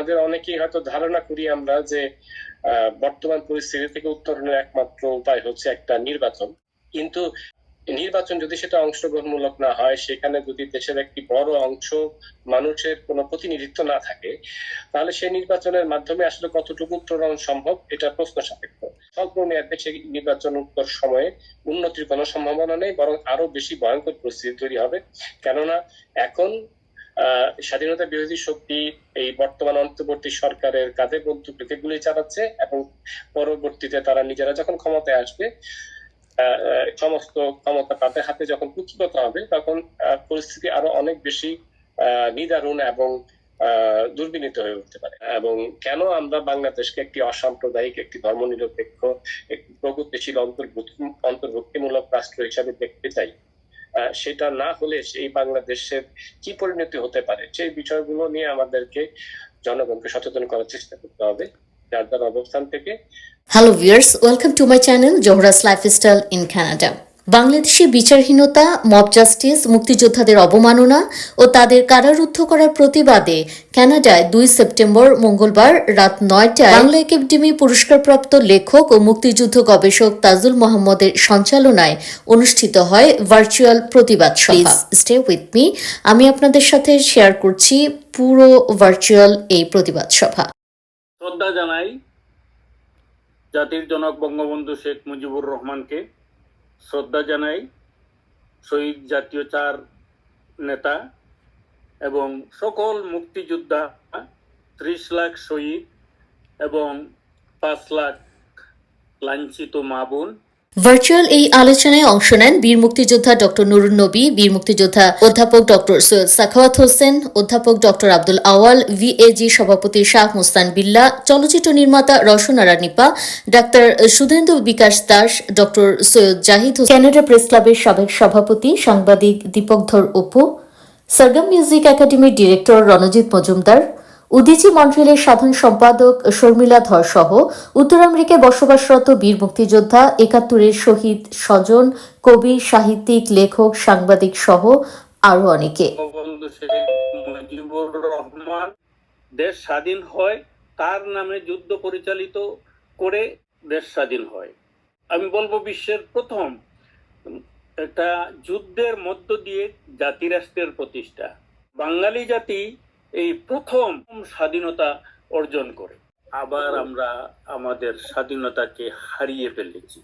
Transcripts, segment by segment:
আমাদের অনেকেই হয়তো ধারণা করি আমরা যে বর্তমান পরিস্থিতি থেকে উত্তরণের একমাত্র উপায় হচ্ছে একটা নির্বাচন। কিন্তু নির্বাচন যদি সেটা অংশগ্রহণমূলক না হয়, সেখানে যদি দেশের একটি বড় অংশ মানুষের কোনো প্রতিনিধিত্ব না থাকে, তাহলে সেই নির্বাচনের মাধ্যমে আসলে কতটুকু উত্তরণ সম্ভব, এটা প্রশ্ন সাপেক্ষ। স্বল্প মেয়াদে সেই নির্বাচন উত্তর সময়ে উন্নতির কোনো সম্ভাবনা নেই, বরং আরও বেশি ভয়ঙ্কর পরিস্থিতি তৈরি হবে। কেননা এখন স্বাধীনতা বিরোধী শক্তি এই বর্তমান অন্তর্বর্তী সরকারের কাঁধে বন্দুক রেখে গুলি চালাচ্ছে এবং পরবর্তীতে তারা নিজেরা যখন ক্ষমতায় আসবে সমস্ত ক্ষমতা তাদের হাতে যখন কুক্ষিগত হবে, তখন পরিস্থিতি আরও অনেক বেশি নিদারুণ এবং দুর্বিনীত হয়ে উঠতে পারে। এবং কেন আমরা বাংলাদেশকে একটি অসাম্প্রদায়িক, একটি ধর্মনিরপেক্ষ, একটি প্রগতিশীল অন্তর্ভুক্তি, অন্তর্ভুক্তিমূলক রাষ্ট্র হিসাবে দেখতে চাই? সেটা না হলে সেই বাংলাদেশের কি পরিণতি হতে পারে? সেই বিষয়গুলো নিয়ে আমাদেরকে জনগণকে সচেতন করার চেষ্টা করতে হবে, যার অবস্থান থেকে। Hello viewers welcome to my channel Zohra's lifestyle in Canada বাংলাদেশে বিচারহীনতা মব জাস্টিস মুক্তিযোদ্ধাদের অবমাননা ও তাদের কারারুদ্ধ করার প্রতিবাদে কানাডায় দুই সেপ্টেম্বর মঙ্গলবার রাত নয়টায় বাংলা একাডেমি পুরস্কারপ্রাপ্ত লেখক ও মুক্তিযুদ্ধ গবেষক তাজুল মোহাম্মদের সঞ্চালনায় অনুষ্ঠিত হয় ভার্চুয়াল প্রতিবাদ সভা। স্টে উইথ মি আমি আপনাদের সাথে শেয়ার করছি পুরো ভার্চুয়াল এই প্রতিবাদ সভা। শ্রদ্ধা জানাই জাতির জনক বঙ্গবন্ধু শেখ মুজিবুর রহমানকে। শ্রদ্ধা জানাই শহীদ জাতীয় চার নেতা এবং সকল মুক্তিযোদ্ধা, ত্রিশ লাখ শহীদ এবং পাঁচ লাখ লাঞ্ছিত মা বোন। ভার্চুয়াল এই আলোচনায় অংশ নেন বীর মুক্তিযোদ্ধা ডক্টর নুরুন নবী, বীর মুক্তিযোদ্ধা অধ্যাপক ডক্টর সৈয়দ সাখাওয়াত হোসেন, অধ্যাপক ডক্টর আব্দুল আওয়াল ভিএজি সভাপতি শাহ মুস্তান বিল্লা, চলচ্চিত্র নির্মাতা Rowshan Ara Nipa doctor Sudhendu Bikash Das, doctor Syed Zahid Canada press ক্লাবের সাবেক সভাপতি, সাংবাদিক দীপকধর অপু, সারগাম মিউজিক একাডেমির ডিরেক্টর রণজিৎ মজুমদার উদিচি মন্ট্রিলের সাধারণ সম্পাদক শর্মিলা ধর সহ উত্তর আমেরিকায় বসবাসরত বীর মুক্তিযোদ্ধা, একাত্তরের শহীদ স্বজন, কবি, সাহিত্যিক, লেখক, সাংবাদিক সহ আরও অনেকে। দেশ স্বাধীন হয়, তার নামে যুদ্ধ পরিচালিত করে দেশ স্বাধীন হয়। আমি বলব বিশ্বের প্রথম একটা যুদ্ধের মধ্য দিয়ে জাতিরাষ্ট্রের প্রতিষ্ঠা। বাঙালি জাতি এই প্রথম স্বাধীনতা অর্জন করে। আবার আমরা আমাদের স্বাধীনতাকে হারিয়ে ফেলেছি।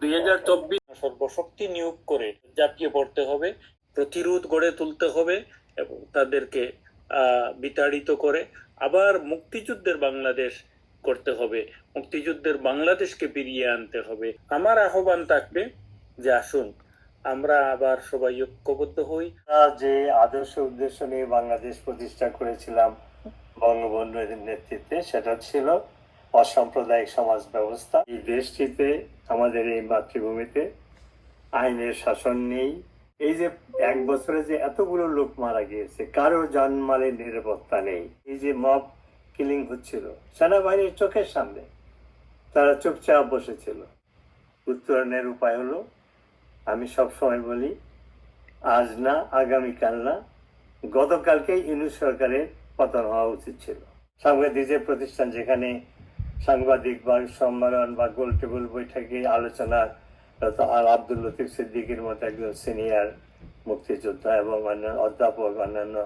দুই হাজার চব্বিশ সর্বশক্তি নিয়োগ করে জাপিয়ে পড়তে হবে, প্রতিরোধ গড়ে তুলতে হবে এবং তাদেরকে বিতাড়িত করে আবার মুক্তিযুদ্ধের বাংলাদেশ করতে হবে। মুক্তিযুদ্ধের বাংলাদেশকে ফিরিয়ে আনতে হবে। আমার আহ্বান থাকবে যে আসুন আমরা আবার সবাই ঐক্যবদ্ধ হই। যে আদর্শ উদ্দেশ্য নিয়ে বাংলাদেশ প্রতিষ্ঠা করেছিলাম বঙ্গবন্ধুর নেতৃত্বে, সেটা ছিল অসাম্প্রদায়িক সমাজ ব্যবস্থা। এই দেশটিতে, আমাদের এই মাতৃভূমিতে আইনের শাসন নেই। এই যে এক বছরে যে এতগুলো লোক মারা গিয়েছে, কারও জানমালের নিরাপত্তা নেই। এই যে মব কিলিং হচ্ছিল, সেনাবাহিনীর চোখের সামনে তারা চুপচাপ বসেছিল। উত্তরণের উপায় হলো আমি সব সময় বলি, আজ না আগামীকাল না, গতকালকেই ইউনুস সরকারের পতন হওয়া উচিত ছিল। সাংবাদিক যে প্রতিষ্ঠান যেখানে সাংবাদিক বা সম্মেলন বা গোল টেবিল বৈঠকে আলোচনার আর আব্দুল লতিফ সিদ্দিকির মতো একজন সিনিয়র মুক্তিযোদ্ধা এবং অন্যান্য অধ্যাপক, অন্যান্য,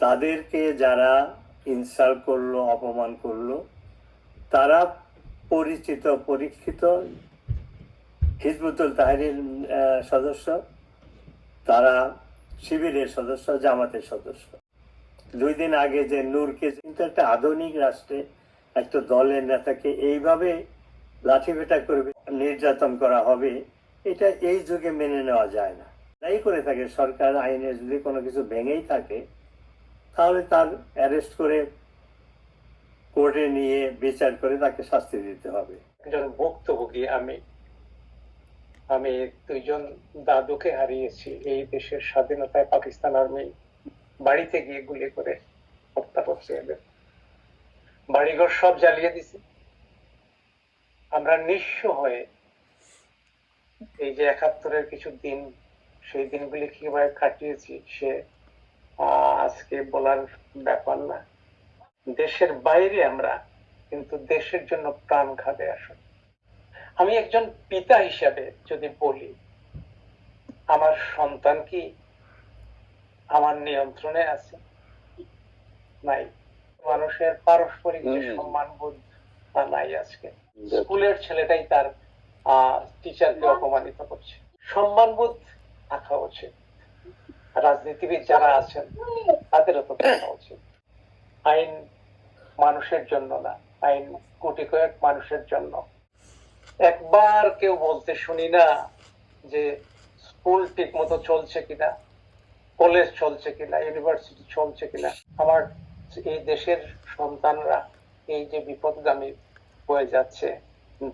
তাদেরকে যারা ইনসাল্ট করল, অপমান করল, তারা পরিচিত, পরীক্ষিত হিজবুতুল তাহরির সদস্য, তারা শিবিরের সদস্য, জামাতের সদস্য। দুই দিন আগে যে নূরকে, কিন্তু একটা আধুনিক রাষ্ট্রে, একটা দলের নেতাকে এইভাবে লাঠিপেটা করবে নির্যাতন করা হবে, এটা এই যুগে মেনে নেওয়া যায় না। তাই করে থাকে, সরকার আইনে যদি কোনো কিছু ভেঙেই থাকে, তাহলে তার অ্যারেস্ট করে কোর্টে নিয়ে বিচার করে তাকে শাস্তি দিতে হবে। একজন ভুক্তভোগী আমি আমি দুইজন দাদুকে হারিয়েছি এই দেশের স্বাধীনতায় পাকিস্তান আর্মি বাড়িতে গিয়ে গুলি করে হত্যা করছে এদের। বাড়িঘর সব জ্বালিয়ে দিছে। আমরা নিঃস্ব হয়ে এই যে একাত্তরের কিছু দিন, সেই দিনগুলি কীভাবে কাটিয়েছি সে আজকে বলার ব্যাপার না। দেশের বাইরে আমরা কিন্তু দেশের জন্য প্রাণ খাবে আসলে। আমি একজন পিতা হিসাবে যদি বলি আমার সন্তান কি আমার নিয়ন্ত্রণে আছে? নাই। মানুষের পারস্পরিক যে হুম। সম্মানবোধ তা নাই আজকে। স্কুলের ছেলেটাই তার আহ টিচারকে অপমানিত করছে। সম্মানবোধ থাকা উচিত। রাজনীতিবিদ যারা আছেন তাদেরও তো থাকা উচিত। আইন মানুষের জন্য না। আইন কোটি কয়েক মানুষের জন্য। একবার কেউ বলতে শুনি না যে স্কুল ঠিক মতো চলছে কিনা, কলেজ চলছে কিনা ইউনিভার্সিটি চলছে কিনা। আমার এই দেশের সন্তানরা এই যে বিপদগামী হয়ে যাচ্ছে,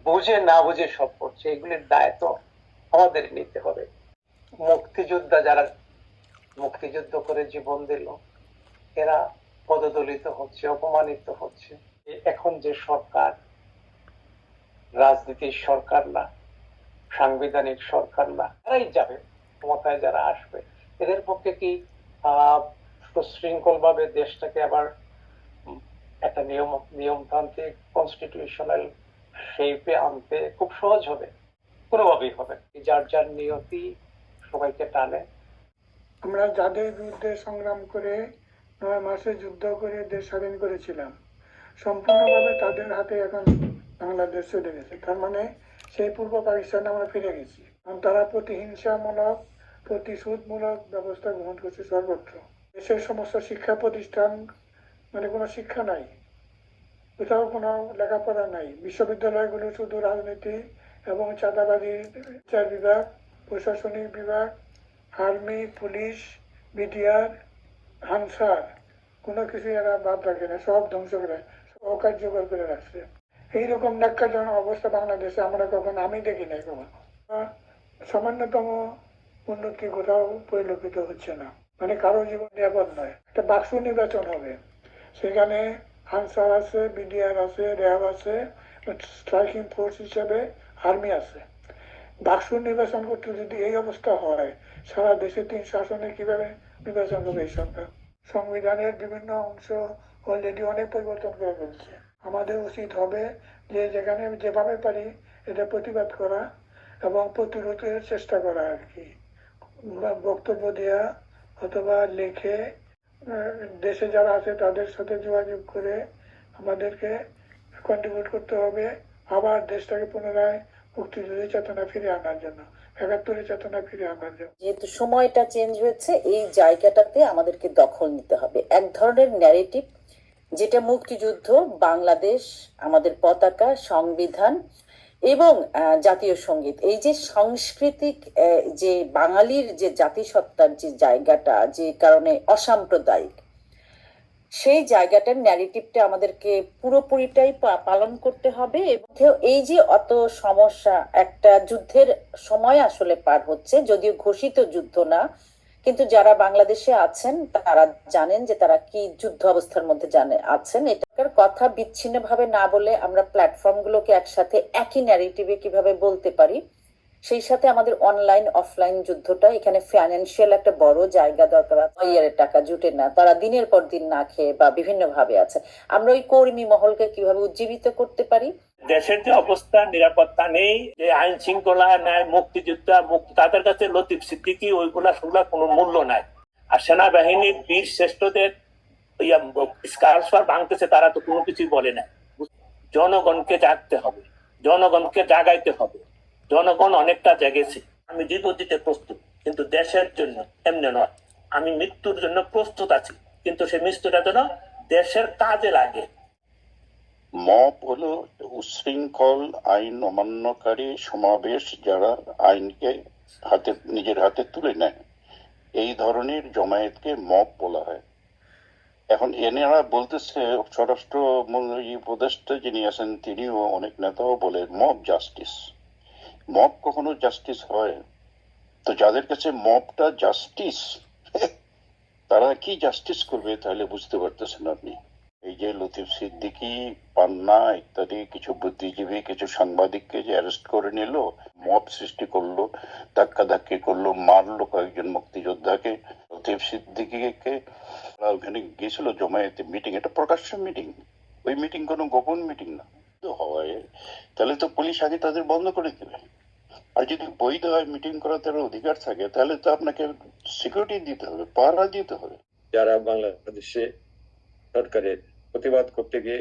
বুঝে না বুঝে সব করছে, এগুলির দায় তো আমাদের নিতে হবে। মুক্তিযোদ্ধা যারা মুক্তিযুদ্ধ করে জীবন দিল, এরা পদদলিত হচ্ছে, অপমানিত হচ্ছে। এখন যে সরকার রাজনীতির সরকার না, সাংবিধানিক সরকার না, তারাই যাবে, ক্ষমতায় যারা আসবে। এদের পক্ষে কি সুশৃঙ্খল ভাবে দেশটাকে আবার একটা নিয়ম, নিয়মতান্ত্রিক কনস্টিটিউশনাল শেপে আনতে খুব সহজ হবে। কোনোভাবেই হবে যার যার নিয়তি সবাইকে টানে। আমরা যাদের বিরুদ্ধে সংগ্রাম করে নয় মাসে যুদ্ধ করে দেশ স্বাধীন করেছিলাম, সম্পূর্ণভাবে তাদের হাতে এখন বাংলাদেশ চলে গেছে। তার মানে সেই পূর্ব পাকিস্তানে আমরা ফিরে গেছি। কারণ তারা প্রতিহিংসামূলক, প্রতিশোধমূলক ব্যবস্থা গ্রহণ করছে সর্বত্র। দেশের সমস্ত শিক্ষা প্রতিষ্ঠান মানে কোনো শিক্ষা নাই। কোথাও কোনো লেখাপড়া নাই। বিশ্ববিদ্যালয়গুলো শুধু রাজনীতি এবং চাঁদাবাজি বিচার বিভাগ, প্রশাসনিক বিভাগ, আর্মি, পুলিশ মিডিয়ার আনসার, কোনো কিছু এরা বাদ রাখে না। সব ধ্বংস করে অকার্যকর করে রাখছে। এইরকম ন্যাক্কারজনক অবস্থা বাংলাদেশে আমরা কখনো, আমি দেখি নাই কখনো। সামান্যতম উন্নতি কোথাও পরিলক্ষিত হচ্ছে না। মানে কারও জীবন নিরাপদ নয়। একটা বাক্স নির্বাচন হবে। সেখানে আনসার আছে, বিডিআর আছে, র্যাব আছে, স্ট্রাইকিং ফোর্স হিসাবে আর্মি আছে। বাক্স নির্বাচন করতে যদি এই অবস্থা হয়, সারা দেশে তিন শাসনে কীভাবে নির্বাচন হবে এই সরকার? সংবিধানের বিভিন্ন অংশ অলরেডি অনেক পরিবর্তন করে ফেলছে। আমাদের উচিত হবে যে যেখানে যেভাবে পারি এটা প্রতিবাদ করা এবং প্রতিরোধের চেষ্টা করা আর কি। বক্তব্য দেওয়া অথবা লেখে দেশে যারা আছে তাদের সাথে যোগাযোগ করে আমাদেরকে কন্ট্রিবিউট করতে হবে আবার দেশটাকে পুনরায় মুক্তিযুদ্ধের চেতনা ফিরে আনার জন্য, একাত্তরের চেতনা ফিরে আনার জন্য। যেহেতু সময়টা চেঞ্জ হয়েছে, এই জায়গাটাতে আমাদেরকে দখল নিতে হবে। এক ধরনের ন্যারেটিভ যেটা মুক্তিযুদ্ধ, বাংলাদেশ, আমাদের পতাকা, সংবিধান এবং জাতীয় সংগীত। এই যে সাংস্কৃতিক যে বাঙালির যে জাতিসত্তার যে জায়গাটা, যে কারণে অসাম্প্রদায়িক, সেই জায়গাটার ন্যারেটিভটা আমাদেরকে পুরোপুরিটাই পালন করতে হবে এবং এই যে অত সমস্যা, একটা যুদ্ধের সময় আসলে পার হচ্ছে, যদিও ঘোষিত যুদ্ধ না কিন্তু যারা বাংলাদেশে আছেন, তারা জানেন যে তারা কি যুদ্ধ অবস্থার মধ্যে জানে, আছেন। এটার কথা বিচ্ছিন্নভাবে না বলে আমরা প্ল্যাটফর্মগুলোকে একসাথে, একই ন্যারেটিভে কীভাবে বলতে পারি সেই সাথে আমাদের অনলাইন অফলাইন যুদ্ধটা এখানে ফাইন্যান্সিয়াল একটা বড় জায়গা দরকার ইয়ারের টাকা জুটে না তারা দিনের পর দিন না খেয়ে বা বিভিন্ন ভাবে আছে। আমরা ওই কর্মী মহলকে কীভাবে উজ্জীবিত করতে পারি? দেশের যে অবস্থা নিরাপত্তা নেই যে আইন শৃঙ্খলা ন্যায় মুক্তিযোদ্ধা মুক্তি তাদের কাছে লতিফ সিদ্দিকি ওইগুলা সেগুলা কোনো মূল্য নাই। আর সেনাবাহিনীর বীর শ্রেষ্ঠদের স্কার ভাঙতেছে তারা তো কোনো কিছুই বলে না। জনগণকে জাগতে হবে জনগণকে জাগাইতে হবে। জনগণ অনেকটা জেগেছে। আমি জীবন দিতে প্রস্তুত, কিন্তু দেশের জন্য এমনি নয়। আমি মৃত্যুর জন্য প্রস্তুত আছি, কিন্তু সেই মৃত্যুটা যেন দেশের কাজে লাগে। মব হলো উশৃঙ্খল, আইন অমান্যকারী সমাবেশ যারা আইনকে হাতে, নিজের হাতে তুলে নেয়। এই ধরনের জমায়েতকে মপ বলা হয়। এখন এনারা বলতেছে স্বরাষ্ট্র উপদেষ্টা যিনি আছেন, তিনিও অনেক নেতাও বলে মব জাস্টিস। মব কখনো জাস্টিস হয়? তো যাদের কাছে মবটা জাস্টিস তারা কি জাস্টিস করবে তাহলে বুঝতে পারতেছেন আপনি। এই যে লতিফ সিদ্দিকি, পান্না ইত্যাদি কিছু বুদ্ধিজীবী, কিছু সাংবাদিককে যে অ্যারেস্ট করে নিল, মব সৃষ্টি করল, ধাক্কা ধাক্কি করল, মারলো কয়েকজন মুক্তিযোদ্ধাকে, লতিফ সিদ্দিকিকে ওখানে গেছিল জমায়েতে মিটিং এটা প্রকাশ্য মিটিং ওই মিটিং কোনো গোপন মিটিং না। হয়, তাহলে তো পুলিশ আগে তাদের বন্ধ করে দেবে। আর যদি বৈধ হয় মিটিং করার তার অধিকার থাকে, তাহলে তো আপনাকে সিকিউরিটি দিতে হবে, পাহারা দিতে হবে। যারা বাংলাদেশে সরকারের প্রতিবাদ করতে গিয়ে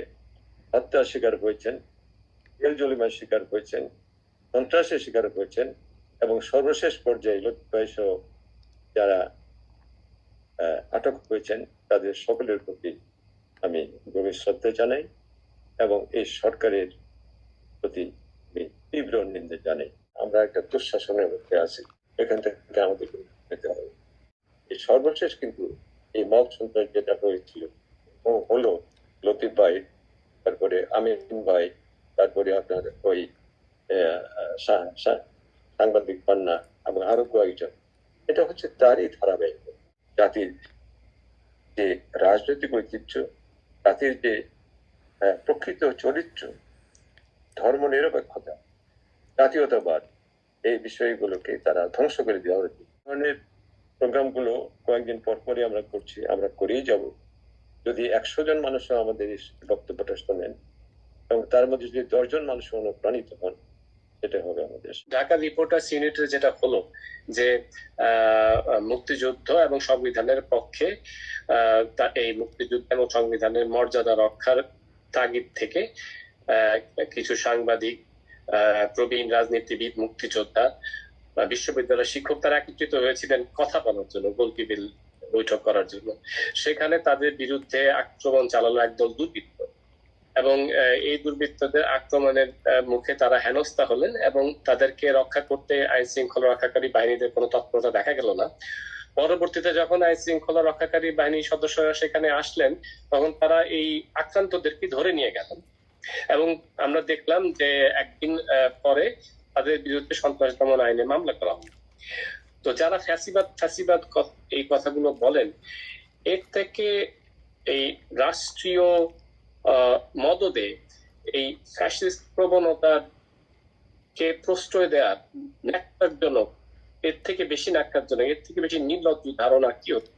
হত্যার শিকার হয়েছেন জেল জলিমার শিকার হয়েছেন, সন্ত্রাসের শিকার হয়েছেন, এবং সর্বশেষ পর্যায়ে লক্ষ্য সহ যারা আটক হয়েছেন, তাদের সকলের প্রতি আমি গভীর শ্রদ্ধা জানাই এবং এই সরকারের প্রতি তীব্র নিন্দা জানাই। আমরা একটা দুঃশাসনের মধ্যে আছি। এখান থেকে আমাদের যেতে হবে। এই সর্বশেষ কিন্তু এই মব সন্ত্রাস যেটা হয়েছিল, ও হলো লতিফ ভাই, তারপরে আমিন ভাই, তারপরে আপনার ওই সাংবাদিক পান্না এবং আরও কয়েকজন। এটা হচ্ছে তারই ধারাবাহিক। জাতির যে রাজনৈতিক ঐতিহ্য, জাতির যে প্রকৃত চরিত্র ধর্ম নিরপেক্ষতা জাতীয়তাবাদ এই বিষয়গুলোকে তারা ধ্বংস করে দেওয়া এই ধরনের প্রোগ্রামগুলো কয়েকদিন পর পরই আমরা করছি, আমরা করেই যাব। যদি একশো জন মানুষও আমাদের বক্তব্যটা শোনেন, এবং তার মধ্যে যদি দশজন মানুষ অনুপ্রাণিত হন, সেটা হবে আমাদের। ঢাকা রিপোর্টার্স ইউনিটের যেটা হলো, যে মুক্তিযুদ্ধ এবং সংবিধানের পক্ষে এই মুক্তিযুদ্ধ এবং সংবিধানের মর্যাদা রক্ষার তাগিদ থেকে কিছু সাংবাদিক প্রবীণ রাজনীতিবিদ, মুক্তিযোদ্ধা বা বিশ্ববিদ্যালয়ের শিক্ষক তারা একত্রিত হয়েছিলেন কথা বলার জন্য গোলকিবিল বৈঠক করার জন্য। সেখানে তাদের বিরুদ্ধে আক্রমণ চালানো একদল দুর্বৃত্ত এবং এই দুর্বৃত্তদের আক্রমণের মুখে তারা হেনস্থা হলেন এবং তাদেরকে রক্ষা করতে আইন শৃঙ্খলা রক্ষাকারী বাহিনীদের কোনো তৎপরতা দেখা গেল না। পরবর্তীতে যখন আইন শৃঙ্খলা রক্ষাকারী বাহিনীর সদস্যরা সেখানে আসলেন, তখন তারা এই আক্রান্তদেরকে ধরে নিয়ে গেলেন। এবং আমরা দেখলাম যে একদিন পরে তাদের বিরুদ্ধে সন্ত্রাস দমন আইনে মামলা করা তো যারা ফ্যাসিবাদ ফ্যাসিবাদ এই কথাগুলো বলেন, এর থেকে এই রাষ্ট্রীয় মদদে এই ফ্যাসিস্ট প্রবণতার কে প্রশ্রয় দেওয়ার ন্যাক্কারজনক, এর থেকে বেশি ন্যাক্কারজনক, এর থেকে বেশি নির্লজ্জ ধারণা কি হতে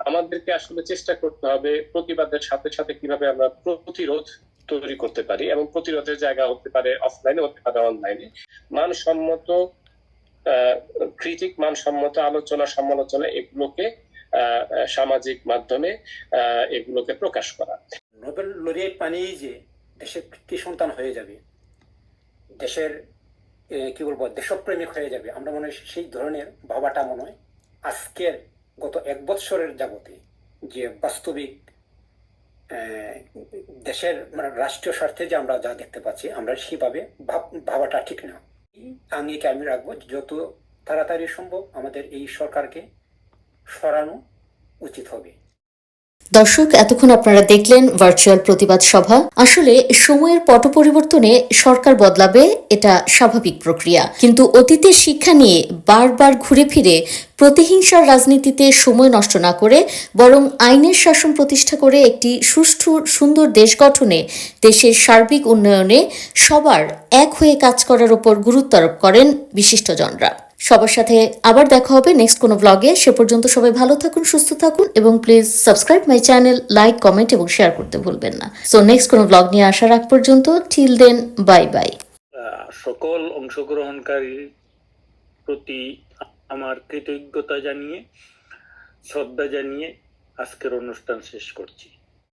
আমাদেরকে আসলে চেষ্টা করতে হবে প্রতিবাদের সাথে সাথে কীভাবে আমরা প্রতিরোধ তৈরি করতে পারি এবং প্রতিরোধের জায়গা হতে পারে অফলাইনে হতে পারে অনলাইনে মানসম্মত ক্রিটিক মানসম্মত, আলোচনা সমালোচনা এগুলোকে সামাজিক মাধ্যমে এগুলোকে প্রকাশ করা। নোবেল লরিয়েট মানেই যে দেশের কৃতি সন্তান হয়ে যাবে, দেশের কি বলব, দেশপ্রেমিক হয়ে যাবে, আমরা মনে হয় সেই ধরনের ভাবাটা মনে হয়। আজকের গত এক বৎসরের যাবতে যে বাস্তবিক দেশের মানে রাষ্ট্রীয় স্বার্থে যে আমরা যা দেখতে পাচ্ছি, আমরা সেভাবে ভাব- ভাবাটা ঠিক না। আঙ্গিকে আমি রাখব যত তাড়াতাড়ি সম্ভব আমাদের এই সরকারকে সরানো উচিত হবে। দর্শক, এতক্ষণ আপনারা দেখলেন ভার্চুয়াল প্রতিবাদ সভা। আসলে সময়ের পট পরিবর্তনে সরকার বদলাবে এটা স্বাভাবিক প্রক্রিয়া। কিন্তু অতীতের শিক্ষা নিয়ে বারবার ঘুরে ফিরে প্রতিহিংসার রাজনীতিতে সময় নষ্ট না করে বরং আইনের শাসন প্রতিষ্ঠা করে একটি সুষ্ঠু, সুন্দর দেশ গঠনে দেশের সার্বিক উন্নয়নে সবার এক হয়ে কাজ করার উপর গুরুত্ব আরোপ করেন বিশিষ্টজনরা। সবার সাথে আবার দেখা হবে নেক্সট কোনো ব্লগে সে পর্যন্ত সবাই ভালো থাকুন, সুস্থ থাকুন এবং please subscribe my channel like comment এবং শেয়ার করতে ভুলবেন না। সো নেক্সট কোনো ব্লগ নিয়ে আসার আগ পর্যন্ত টিল দেন বাই বাই সকল অংশগ্রহণকারীর প্রতি আমার কৃতজ্ঞতা জানিয়ে, শ্রদ্ধা জানিয়ে আজকের অনুষ্ঠান শেষ করছি।